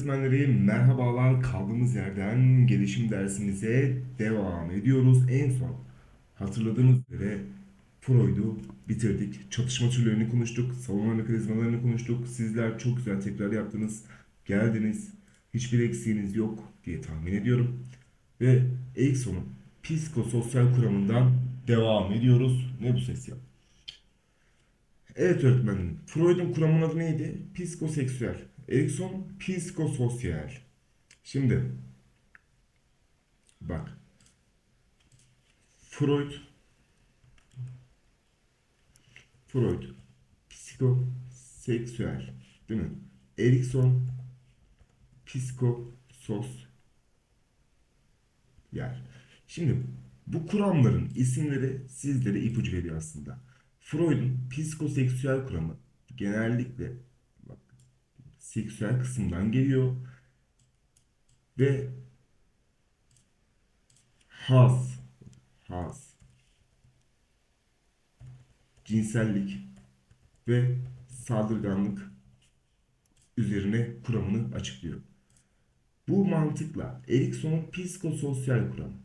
öğretmenleri merhabalar kaldığımız yerden gelişim dersimize devam ediyoruz. En son hatırladığınız üzere Freud'u bitirdik. Çatışma türlerini konuştuk, savunma mekanizmalarını konuştuk. Sizler çok güzel tekrar yaptınız, geldiniz. Hiçbir eksiğiniz yok diye tahmin ediyorum. Ve Erikson'un psikososyal kuramından devam ediyoruz. Ne bu ses ya? Evet öğretmenim. Freud'un kuramının adı neydi? Psikoseksüel. Erikson psikososyal. Şimdi bak. Freud Freud psikoseksüel değil mi? Erikson psikososyal. Şimdi bu kuramların isimleri sizlere ipucu veriyor aslında. Freud'un psikoseksüel kuramı genellikle seksüel kısımdan geliyor ve haz, haz, cinsellik ve saldırganlık üzerine kuramını açıklıyor. Bu mantıkla Erikson'un psikososyal kuramı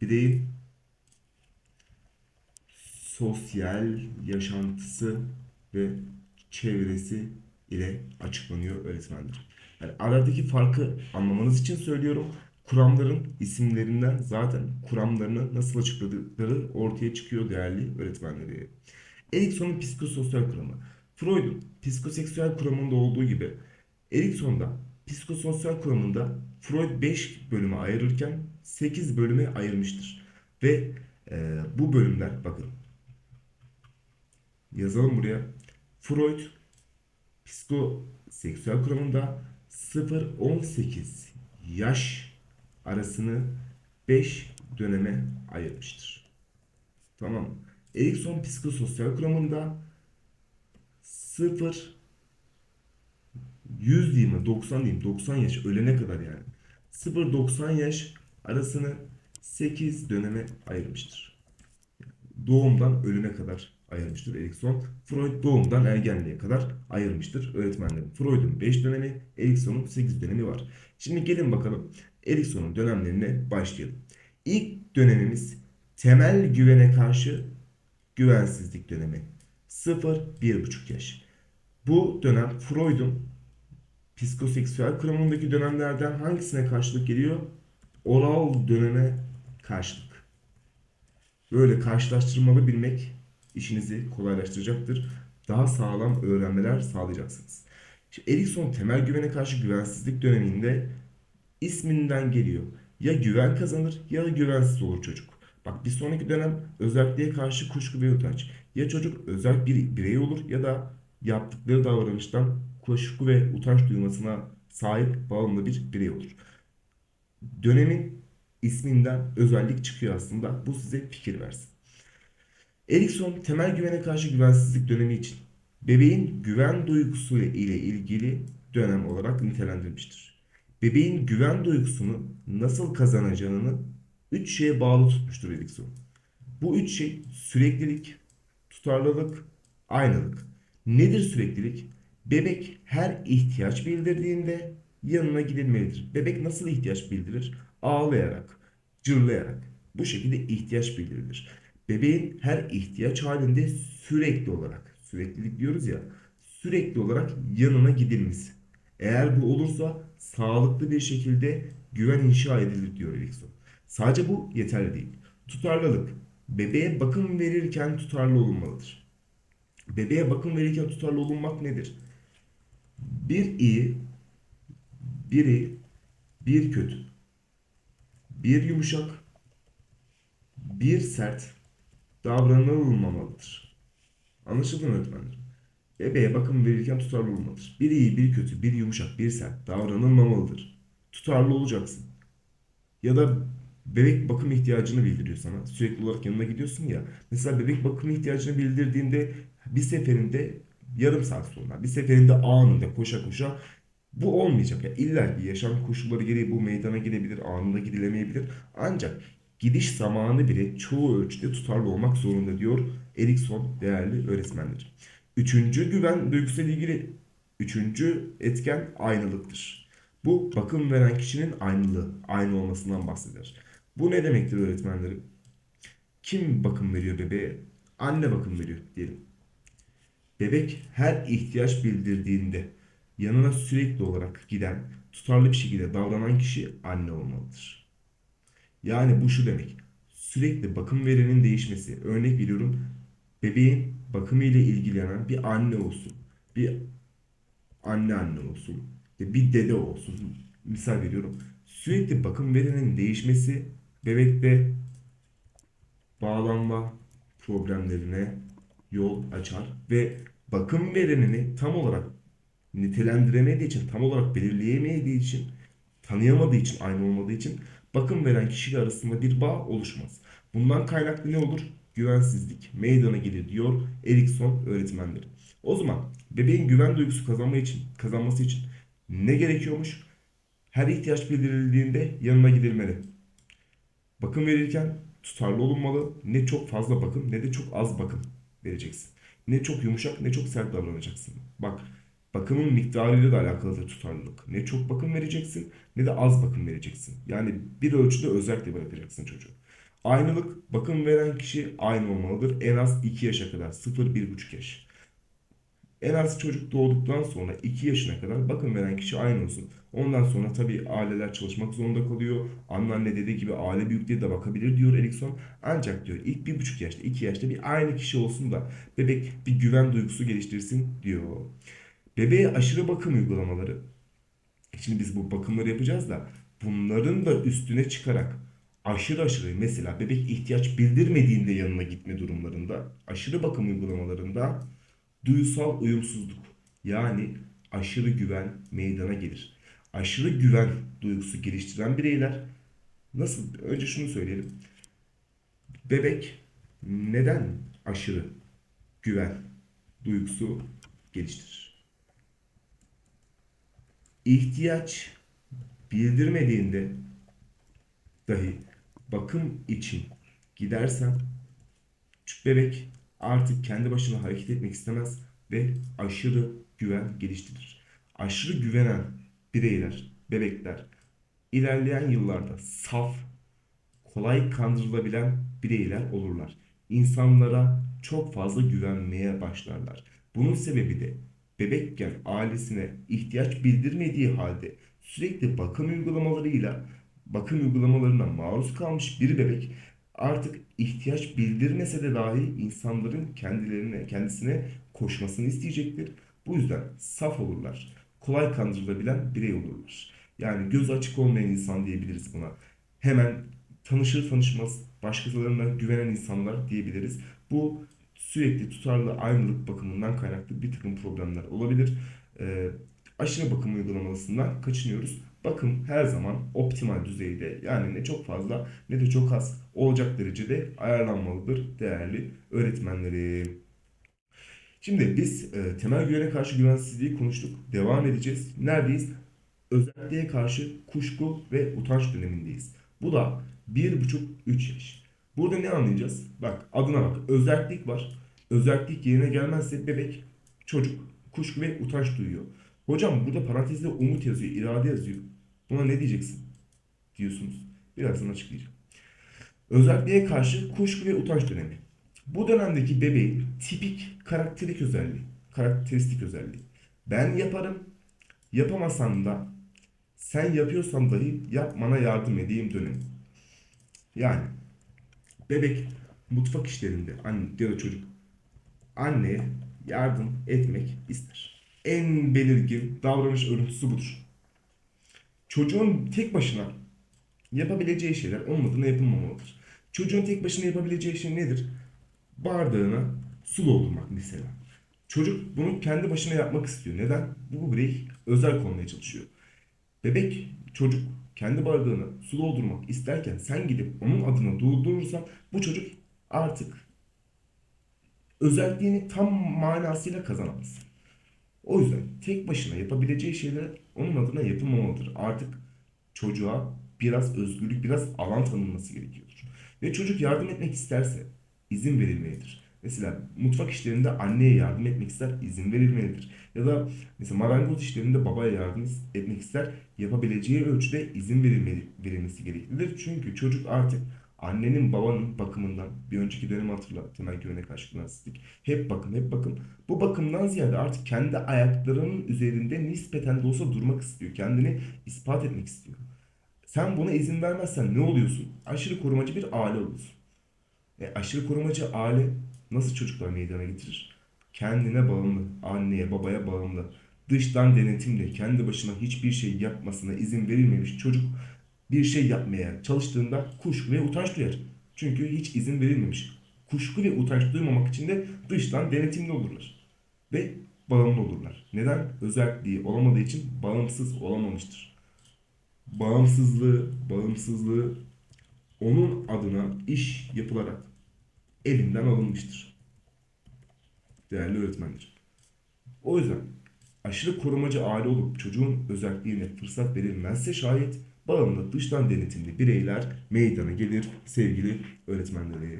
bireyin sosyal yaşantısı ve çevresi ile açıklanıyor öğretmenler. Yani aradaki farkı anlamanız için söylüyorum. Kuramların isimlerinden zaten kuramlarını nasıl açıkladıkları ortaya çıkıyor değerli öğretmenleri. Erikson'un psikososyal kuramı. Freud'un psikoseksüel kuramında olduğu gibi Erikson'da psikososyal kuramında Freud 5 bölüme ayırırken 8 bölüme ayırmıştır. Ve e, bu bölümler bakın yazalım buraya. Freud psikoseksüel kuramında 0-18 yaş arasını 5 döneme ayırmıştır. Tamam. mı? Erikson psikososyal kuramında 0 100 diyeyim mi? 90 diyeyim. 90 yaş ölene kadar yani. 0-90 yaş arasını 8 döneme ayırmıştır. Doğumdan ölüme kadar ayırmıştır Erikson. Freud doğumdan ergenliğe kadar ayırmıştır öğretmenlerim. Freud'un 5 dönemi, Erikson'un 8 dönemi var. Şimdi gelin bakalım Erikson'un dönemlerine başlayalım. İlk dönemimiz temel güvene karşı güvensizlik dönemi. 0-1,5 yaş. Bu dönem Freud'un psikoseksüel kuramındaki dönemlerden hangisine karşılık geliyor? Oral döneme karşılık. Böyle karşılaştırmalı bilmek işinizi kolaylaştıracaktır. Daha sağlam öğrenmeler sağlayacaksınız. Şimdi Erikson temel güvene karşı güvensizlik döneminde isminden geliyor. Ya güven kazanır ya da güvensiz olur çocuk. Bak bir sonraki dönem özelliğe karşı kuşku ve utanç. Ya çocuk özel bir birey olur ya da yaptıkları davranıştan kuşku ve utanç duymasına sahip bağımlı bir birey olur. Dönemin isminden özellik çıkıyor aslında. Bu size fikir versin. Erikson temel güvene karşı güvensizlik dönemi için bebeğin güven duygusu ile ilgili dönem olarak nitelendirmiştir. Bebeğin güven duygusunu nasıl kazanacağını üç şeye bağlı tutmuştur Erikson. Bu üç şey süreklilik, tutarlılık, aynılık. Nedir süreklilik? Bebek her ihtiyaç bildirdiğinde yanına gidilmelidir. Bebek nasıl ihtiyaç bildirir? Ağlayarak, cırlayarak. Bu şekilde ihtiyaç bildirilir. Bebeğin her ihtiyaç halinde sürekli olarak, süreklilik diyoruz ya, sürekli olarak yanına gidilmesi. Eğer bu olursa sağlıklı bir şekilde güven inşa edilir diyor Erikson. Sadece bu yeterli değil. Tutarlılık. Bebeğe bakım verirken tutarlı olunmalıdır. Bebeğe bakım verirken tutarlı olunmak nedir? Bir iyi, bir iyi, bir kötü, bir yumuşak, bir sert davranılmamalıdır. Anlaşıldı mı öğretmenler? Bebeğe bakım verirken tutarlı olmalıdır. Bir iyi, bir kötü, bir yumuşak, bir sert davranılmamalıdır. Tutarlı olacaksın. Ya da bebek bakım ihtiyacını bildiriyor sana. Sürekli olarak yanına gidiyorsun ya. Mesela bebek bakım ihtiyacını bildirdiğinde bir seferinde yarım saat sonra, bir seferinde anında koşa koşa bu olmayacak. Ya illa ki yaşam koşulları gereği bu meydana gelebilir, anında gidilemeyebilir. Ancak gidiş zamanı bile çoğu ölçüde tutarlı olmak zorunda diyor Erikson değerli öğretmenler. Üçüncü güven duygusuyla ilgili Üçüncü etken aynılıktır. Bu bakım veren kişinin aynılığı, aynı olmasından bahseder. Bu ne demektir öğretmenlerim? Kim bakım veriyor bebeğe? Anne bakım veriyor diyelim. Bebek her ihtiyaç bildirdiğinde yanına sürekli olarak giden, tutarlı bir şekilde davranan kişi anne olmalıdır. Yani bu şu demek. Sürekli bakım verenin değişmesi. Örnek veriyorum. Bebeğin bakımı ile ilgilenen bir anne olsun. Bir anne anne olsun. Bir dede olsun. Misal veriyorum. Sürekli bakım verenin değişmesi bebekte bağlanma problemlerine yol açar ve bakım verenini tam olarak nitelendiremediği için, tam olarak belirleyemediği için, tanıyamadığı için, aynı olmadığı için bakım veren kişiyle arasında bir bağ oluşmaz. Bundan kaynaklı ne olur? Güvensizlik meydana gelir diyor Erikson öğretmenleri. O zaman bebeğin güven duygusu kazanma için, kazanması için ne gerekiyormuş? Her ihtiyaç bildirildiğinde yanına gidilmeli. Bakım verirken tutarlı olunmalı. Ne çok fazla bakım ne de çok az bakım vereceksin. Ne çok yumuşak ne çok sert davranacaksın. Bak bakımın miktarıyla da alakalıdır tutarlılık. Ne çok bakım vereceksin ne de az bakım vereceksin. Yani bir ölçüde özellikle bırakacaksın çocuğu. Aynılık bakım veren kişi aynı olmalıdır. En az 2 yaşa kadar 0-1,5 yaş. En az çocuk doğduktan sonra 2 yaşına kadar bakım veren kişi aynı olsun. Ondan sonra tabii aileler çalışmak zorunda kalıyor. Anneanne dede gibi aile büyükleri de bakabilir diyor Erikson. Ancak diyor ilk 1,5 yaşta 2 yaşta bir aynı kişi olsun da bebek bir güven duygusu geliştirsin diyor. Bebeğe aşırı bakım uygulamaları. Şimdi biz bu bakımları yapacağız da bunların da üstüne çıkarak aşırı aşırı mesela bebek ihtiyaç bildirmediğinde yanına gitme durumlarında aşırı bakım uygulamalarında duysal uyumsuzluk yani aşırı güven meydana gelir. Aşırı güven duygusu geliştiren bireyler nasıl önce şunu söyleyelim. Bebek neden aşırı güven duygusu geliştirir? İhtiyaç bildirmediğinde dahi bakım için gidersen küçük bebek artık kendi başına hareket etmek istemez ve aşırı güven geliştirir. Aşırı güvenen bireyler, bebekler ilerleyen yıllarda saf, kolay kandırılabilen bireyler olurlar. İnsanlara çok fazla güvenmeye başlarlar. Bunun sebebi de bebekken ailesine ihtiyaç bildirmediği halde sürekli bakım uygulamalarıyla bakım uygulamalarına maruz kalmış bir bebek artık ihtiyaç bildirmese de dahi insanların kendilerine kendisine koşmasını isteyecektir. Bu yüzden saf olurlar. Kolay kandırılabilen birey olurlar. Yani göz açık olmayan insan diyebiliriz buna. Hemen tanışır tanışmaz başkalarına güvenen insanlar diyebiliriz. Bu sürekli tutarlı aynılık bakımından kaynaklı bir takım problemler olabilir. Ee, aşırı bakım uygulamasından kaçınıyoruz. Bakım her zaman optimal düzeyde yani ne çok fazla ne de çok az olacak derecede ayarlanmalıdır değerli öğretmenlerim. Şimdi biz e, temel güvene karşı güvensizliği konuştuk. Devam edeceğiz. Neredeyiz? Özelliğe karşı kuşku ve utanç dönemindeyiz. Bu da 1,5-3 yaş. Burada ne anlayacağız? Bak adına bak. Özellik var. Özellik yerine gelmezse bebek, çocuk kuşku ve utanç duyuyor. Hocam burada parantezde umut yazıyor, irade yazıyor. Buna ne diyeceksin? Diyorsunuz. Birazdan açıklayacağım. Özelliğe karşı kuşku ve utanç dönemi. Bu dönemdeki bebeğin tipik karakterik özelliği, karakteristik özelliği. Ben yaparım, yapamasam da sen yapıyorsan dahi yapmana yardım edeyim dönemi. Yani bebek mutfak işlerinde anne ya da çocuk anneye yardım etmek ister. En belirgin davranış örüntüsü budur. Çocuğun tek başına yapabileceği şeyler onun adına yapılmamalıdır. Çocuğun tek başına yapabileceği şey nedir? Bardağına su doldurmak mesela. Çocuk bunu kendi başına yapmak istiyor. Neden? Bu birey özel konmaya çalışıyor. Bebek, çocuk kendi bardağına su doldurmak isterken sen gidip onun adına doldurursan bu çocuk artık özelliğini tam manasıyla kazanamaz. O yüzden tek başına yapabileceği şeyler onun adına yapılmamalıdır. Artık çocuğa biraz özgürlük, biraz alan tanınması gerekiyordur. Ve çocuk yardım etmek isterse izin verilmelidir. Mesela mutfak işlerinde anneye yardım etmek ister, izin verilmelidir. Ya da mesela marangoz işlerinde babaya yardım etmek ister, yapabileceği ölçüde izin verilmesi gereklidir. Çünkü çocuk artık annenin babanın bakımından, bir önceki dönemi hatırla, temel güvenek aşkına asistik. Hep bakım, hep bakım. Bu bakımdan ziyade artık kendi ayaklarının üzerinde nispeten de olsa durmak istiyor. Kendini ispat etmek istiyor. Sen buna izin vermezsen ne oluyorsun? Aşırı korumacı bir aile oluyorsun. E, aşırı korumacı aile nasıl çocuklar meydana getirir? Kendine bağımlı, anneye, babaya bağımlı, dıştan denetimle kendi başına hiçbir şey yapmasına izin verilmemiş çocuk bir şey yapmaya çalıştığında kuşku ve utanç duyar. Çünkü hiç izin verilmemiş. Kuşku ve utanç duymamak için de dıştan denetimli olurlar. Ve bağımlı olurlar. Neden? Özelliği olamadığı için bağımsız olamamıştır. Bağımsızlığı, bağımsızlığı onun adına iş yapılarak elinden alınmıştır. Değerli öğretmenler. O yüzden aşırı korumacı aile olup çocuğun özelliğine fırsat verilmezse şayet bağımlı dıştan denetimli bireyler meydana gelir sevgili öğretmenleri.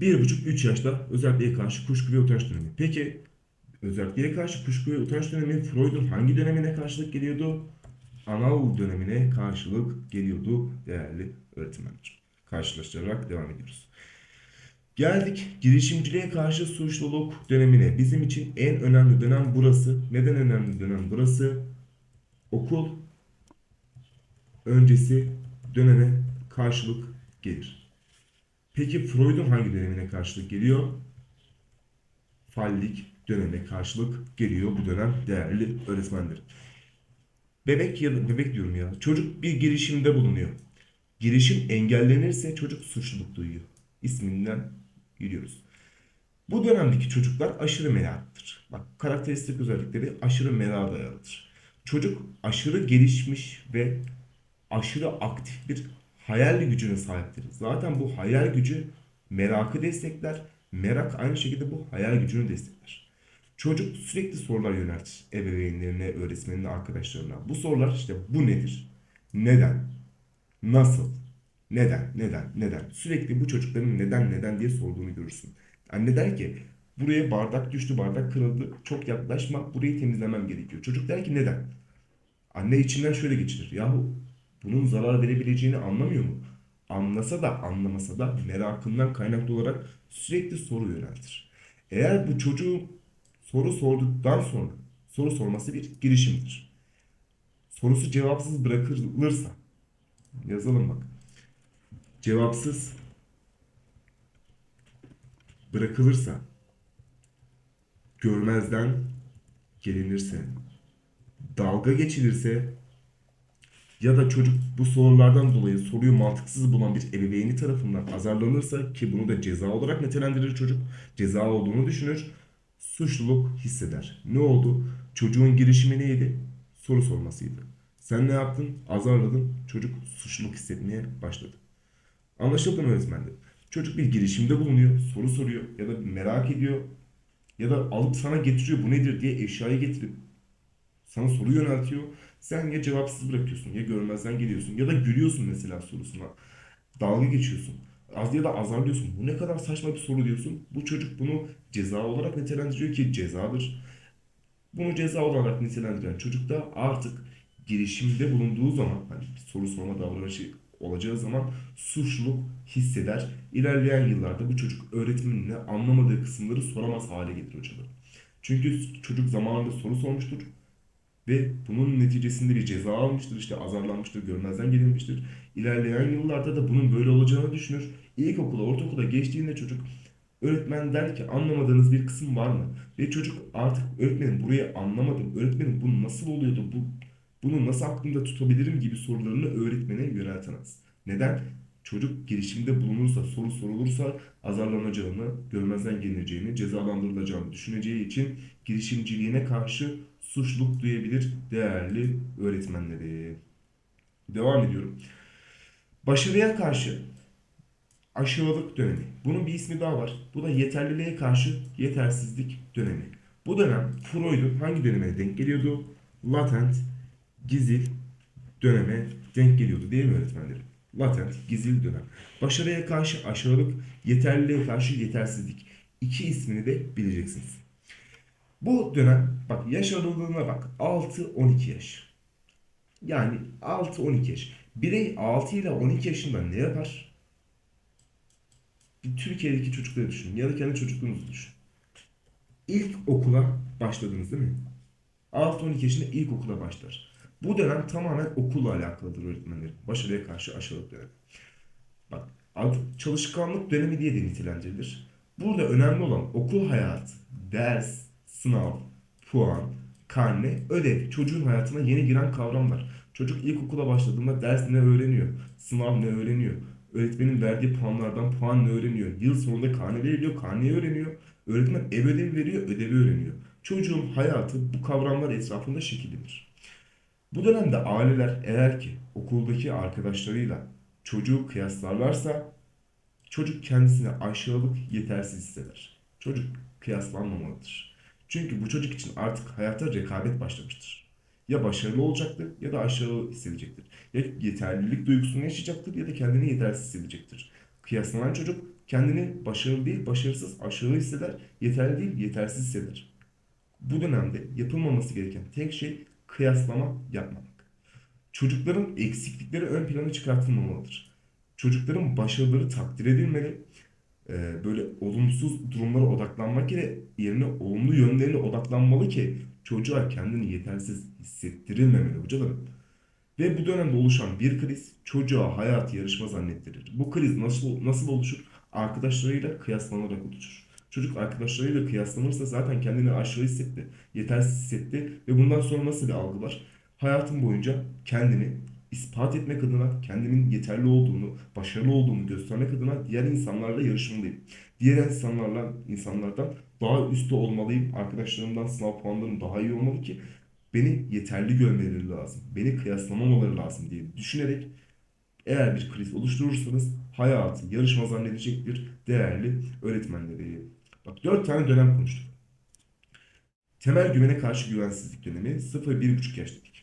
1,5-3 yaşta özelliğe karşı kuşku ve utanç dönemi. Peki özelliğe karşı kuşku ve utanç dönemi Freud'un hangi dönemine karşılık geliyordu? Anal dönemine karşılık geliyordu değerli öğretmenler. Karşılaştırarak devam ediyoruz. Geldik girişimciliğe karşı suçluluk dönemine. Bizim için en önemli dönem burası. Neden önemli dönem burası? Okul öncesi döneme karşılık gelir. Peki Freud'un hangi dönemine karşılık geliyor? Fallik döneme karşılık geliyor bu dönem değerli öğretmenler. Bebek ya bebek diyorum ya. Çocuk bir girişimde bulunuyor. Girişim engellenirse çocuk suçluluk duyuyor. İsminden yürüyoruz. Bu dönemdeki çocuklar aşırı meraklıdır. Bak karakteristik özellikleri aşırı merak dayalıdır. Çocuk aşırı gelişmiş ve aşırı aktif bir hayal gücüne sahiptir. Zaten bu hayal gücü merakı destekler. Merak aynı şekilde bu hayal gücünü destekler. Çocuk sürekli sorular yöneltir ebeveynlerine, öğretmenine, arkadaşlarına. Bu sorular işte bu nedir? Neden? Nasıl? Neden? Neden? Neden? Sürekli bu çocukların neden neden diye sorduğunu görürsün. Anne der ki buraya bardak düştü, bardak kırıldı. Çok yaklaşma, burayı temizlemem gerekiyor. Çocuk der ki neden? Anne içinden şöyle geçirir. Yahu bunun zarar verebileceğini anlamıyor mu? Anlasa da anlamasa da merakından kaynaklı olarak sürekli soru yöneltir. Eğer bu çocuğu soru sorduktan sonra soru sorması bir girişimdir. Sorusu cevapsız bırakılırsa yazalım bak. Cevapsız bırakılırsa görmezden gelinirse dalga geçilirse ya da çocuk bu sorulardan dolayı soruyu mantıksız bulan bir ebeveyni tarafından azarlanırsa ki bunu da ceza olarak nitelendirir çocuk. Ceza olduğunu düşünür. Suçluluk hisseder. Ne oldu? Çocuğun girişimi neydi? Soru sormasıydı. Sen ne yaptın? Azarladın. Çocuk suçluluk hissetmeye başladı. Anlaşıldı mı öğretmenler? Çocuk bir girişimde bulunuyor, soru soruyor ya da merak ediyor ya da alıp sana getiriyor bu nedir diye eşyayı getirip sana soru yöneltiyor. Sen ya cevapsız bırakıyorsun ya görmezden geliyorsun ya da gülüyorsun mesela sorusuna. Dalga geçiyorsun. Az ya da azarlıyorsun. Bu ne kadar saçma bir soru diyorsun. Bu çocuk bunu ceza olarak nitelendiriyor ki cezadır. Bunu ceza olarak nitelendiren çocuk da artık girişimde bulunduğu zaman hani soru sorma davranışı olacağı zaman suçluluk hisseder. İlerleyen yıllarda bu çocuk öğretmenine anlamadığı kısımları soramaz hale gelir hocalar. Çünkü çocuk zamanında soru sormuştur ve bunun neticesinde bir ceza almıştır, işte azarlanmıştır, görmezden gelinmiştir. İlerleyen yıllarda da bunun böyle olacağını düşünür. İlkokula, ortaokula geçtiğinde çocuk öğretmen der ki anlamadığınız bir kısım var mı? Ve çocuk artık öğretmenim burayı anlamadım, öğretmenim bu nasıl oluyordu, bu bunu nasıl aklımda tutabilirim gibi sorularını öğretmene yöneltemez. Neden? Çocuk girişimde bulunursa, soru sorulursa azarlanacağını, görmezden gelineceğini, cezalandırılacağını düşüneceği için girişimciliğine karşı suçluluk duyabilir değerli öğretmenleri. Devam ediyorum. Başarıya karşı aşağılık dönemi. Bunun bir ismi daha var. Bu da yeterliliğe karşı yetersizlik dönemi. Bu dönem Freud'un hangi dönemine denk geliyordu? Latent, gizil döneme denk geliyordu değil mi öğretmenlerim? Latent, gizli dönem. Başarıya karşı aşağılık, yeterliliğe karşı yetersizlik. İki ismini de bileceksiniz. Bu dönem bak yaş aralığına bak 6-12 yaş. Yani 6-12 yaş. Birey 6 ile 12 yaşında ne yapar? Bir Türkiye'deki çocukları düşünün ya da kendi çocukluğunuzu düşünün. İlk okula başladınız değil mi? 6-12 yaşında ilk okula başlar. Bu dönem tamamen okulla alakalıdır öğretmenlerin. Başarıya karşı aşağılık dönemi. Bak çalışkanlık dönemi diye de nitelendirilir. Burada önemli olan okul hayatı, ders, sınav, puan, karne, ödev, çocuğun hayatına yeni giren kavramlar. Çocuk ilkokula başladığında ders ne öğreniyor, sınav ne öğreniyor, öğretmenin verdiği puanlardan puan ne öğreniyor, yıl sonunda karne veriliyor, karneyi öğreniyor, öğretmen ev ödevi veriyor, ödevi öğreniyor. Çocuğun hayatı bu kavramlar etrafında şekillenir. Bu dönemde aileler eğer ki okuldaki arkadaşlarıyla çocuğu kıyaslarlarsa çocuk kendisini aşağılık, yetersiz hisseder. Çocuk kıyaslanmamalıdır. Çünkü bu çocuk için artık hayata rekabet başlamıştır. Ya başarılı olacaktır ya da aşağılık hissedecektir. Ya yeterlilik duygusunu yaşayacaktır ya da kendini yetersiz hissedecektir. Kıyaslanan çocuk kendini başarılı değil, başarısız, aşağılık hisseder, yeterli değil, yetersiz hisseder. Bu dönemde yapılmaması gereken tek şey kıyaslama yapmamak. Çocukların eksiklikleri ön plana çıkartılmamalıdır. Çocukların başarıları takdir edilmeli. Ee, böyle olumsuz durumlara odaklanmak yerine, olumlu yönlerine odaklanmalı ki çocuğa kendini yetersiz hissettirilmemeli hocalarım. Ve bu dönemde oluşan bir kriz çocuğa hayatı yarışma zannettirir. Bu kriz nasıl nasıl oluşur? Arkadaşlarıyla kıyaslanarak oluşur. Çocuk arkadaşlarıyla kıyaslanırsa zaten kendini aşağı hissetti, yetersiz hissetti ve bundan sonra nasıl bir algı var? Hayatım boyunca kendini ispat etmek adına, kendimin yeterli olduğunu, başarılı olduğumu göstermek adına diğer insanlarla yarışmalıyım. Diğer insanlarla insanlardan daha üstte olmalıyım. Arkadaşlarımdan sınav puanlarım daha iyi olmalı ki beni yeterli görmeleri lazım. Beni kıyaslamamaları lazım diye düşünerek eğer bir kriz oluşturursanız hayatı yarışma zannedecektir değerli öğretmenleri. Bak dört tane dönem konuştuk. Temel güvene karşı güvensizlik dönemi 0-1,5 yaş dedik.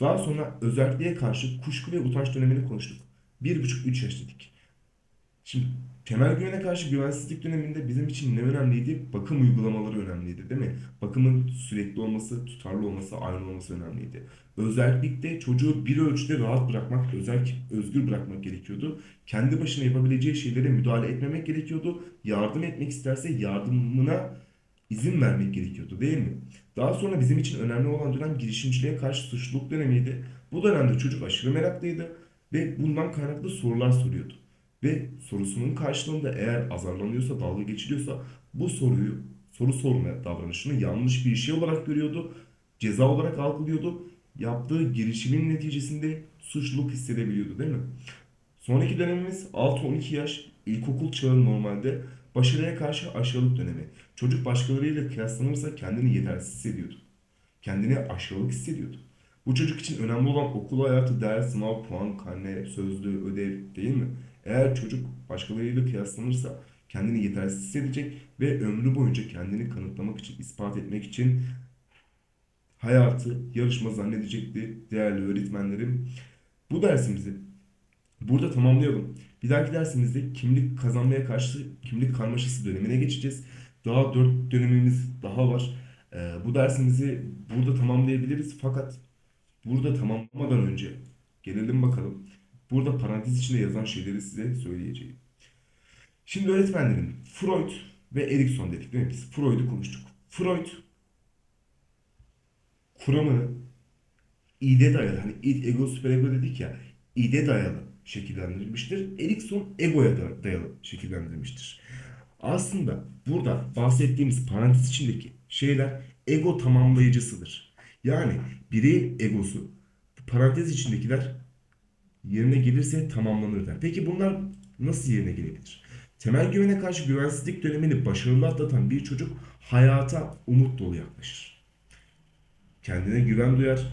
Daha sonra özelliğe karşı kuşku ve utanç dönemini konuştuk. 1,5-3 yaş dedik. Şimdi temel güvene karşı güvensizlik döneminde bizim için ne önemliydi? Bakım uygulamaları önemliydi değil mi? Bakımın sürekli olması, tutarlı olması, aynı olması önemliydi. Özellikle çocuğu bir ölçüde rahat bırakmak, özel, özgür bırakmak gerekiyordu. Kendi başına yapabileceği şeylere müdahale etmemek gerekiyordu. Yardım etmek isterse yardımına izin vermek gerekiyordu değil mi? Daha sonra bizim için önemli olan dönem girişimciliğe karşı suçluluk dönemiydi. Bu dönemde çocuk aşırı meraklıydı ve bundan kaynaklı sorular soruyordu. Ve sorusunun karşılığında eğer azarlanıyorsa, dalga geçiliyorsa bu soruyu, soru sorma davranışını yanlış bir şey olarak görüyordu. Ceza olarak algılıyordu. Yaptığı girişimin neticesinde suçluluk hissedebiliyordu değil mi? Sonraki dönemimiz 6-12 yaş, ilkokul çağı normalde başarıya karşı aşağılık dönemi. Çocuk başkalarıyla kıyaslanırsa kendini yetersiz hissediyordu. Kendini aşağılık hissediyordu. Bu çocuk için önemli olan okul hayatı, ders, sınav, puan, karne, sözlü, ödev değil mi? Eğer çocuk başkalarıyla kıyaslanırsa kendini yetersiz hissedecek ve ömrü boyunca kendini kanıtlamak için, ispat etmek için hayatı yarışma zannedecekti değerli öğretmenlerim. Bu dersimizi burada tamamlayalım. Bir dahaki dersimizde kimlik kazanmaya karşı kimlik karmaşası dönemine geçeceğiz. Daha dört dönemimiz daha var. Ee, bu dersimizi burada tamamlayabiliriz. Fakat burada tamamlamadan önce gelelim bakalım. Burada parantez içinde yazan şeyleri size söyleyeceğim. Şimdi öğretmenlerim Freud ve Erikson dedik değil mi biz? Freud'u konuştuk. Freud kuramını ide dayalı hani id, ego, süperego dedik ya ide dayalı şekillendirilmiştir. Erikson egoya da dayalı şekillendirilmiştir. Aslında burada bahsettiğimiz parantez içindeki şeyler ego tamamlayıcısıdır. Yani bireyin egosu parantez içindekiler yerine gelirse tamamlanır der. Peki bunlar nasıl yerine gelebilir? Temel güvene karşı güvensizlik dönemini başarılı atlatan bir çocuk hayata umut dolu yaklaşır. Kendine güven duyar,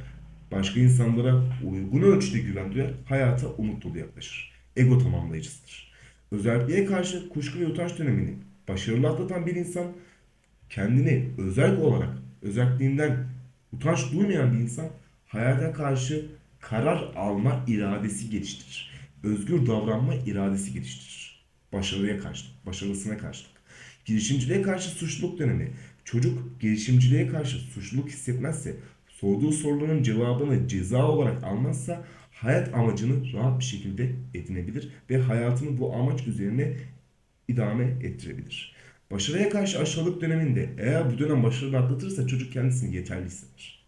başka insanlara uygun ölçüde güven duyar, hayata umut dolu yaklaşır. Ego tamamlayıcısıdır. Özelliğe karşı kuşku ve utanç dönemini başarılı atlatan bir insan kendini özel olarak özelliğinden utanç duymayan bir insan hayata karşı karar alma iradesi geliştirir. özgür davranma iradesi geliştirir. Başarıya karşılık, başarısına karşılık. Girişimciliğe karşı suçluluk dönemi. Çocuk girişimciliğe karşı suçluluk hissetmezse, sorduğu soruların cevabını ceza olarak almazsa hayat amacını rahat bir şekilde edinebilir ve hayatını bu amaç üzerine idame ettirebilir. Başarıya karşı aşağılık döneminde eğer bu dönem başarılı atlatırsa çocuk kendisini yeterli hisseder.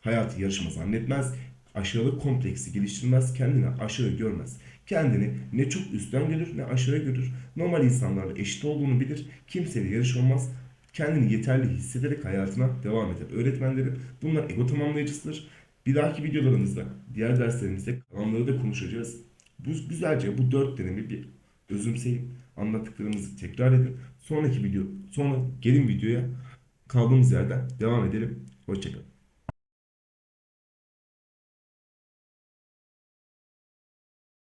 Hayatı yarışma zannetmez, aşağılık kompleksi geliştirmez, kendini aşağı görmez. Kendini ne çok üstten görür ne aşağı görür. Normal insanlarla eşit olduğunu bilir, kimseyle yarış olmaz. Kendini yeterli hissederek hayatına devam eder. Öğretmenlerim bunlar ego tamamlayıcısıdır. Bir dahaki videolarımızda, diğer derslerimizde kalanları da konuşacağız. Bu güzelce bu dört dönemi bir özümseyin. Anlattıklarımızı tekrar edin. Sonraki video, sonra gelin videoya kaldığımız yerden devam edelim. Hoşçakalın.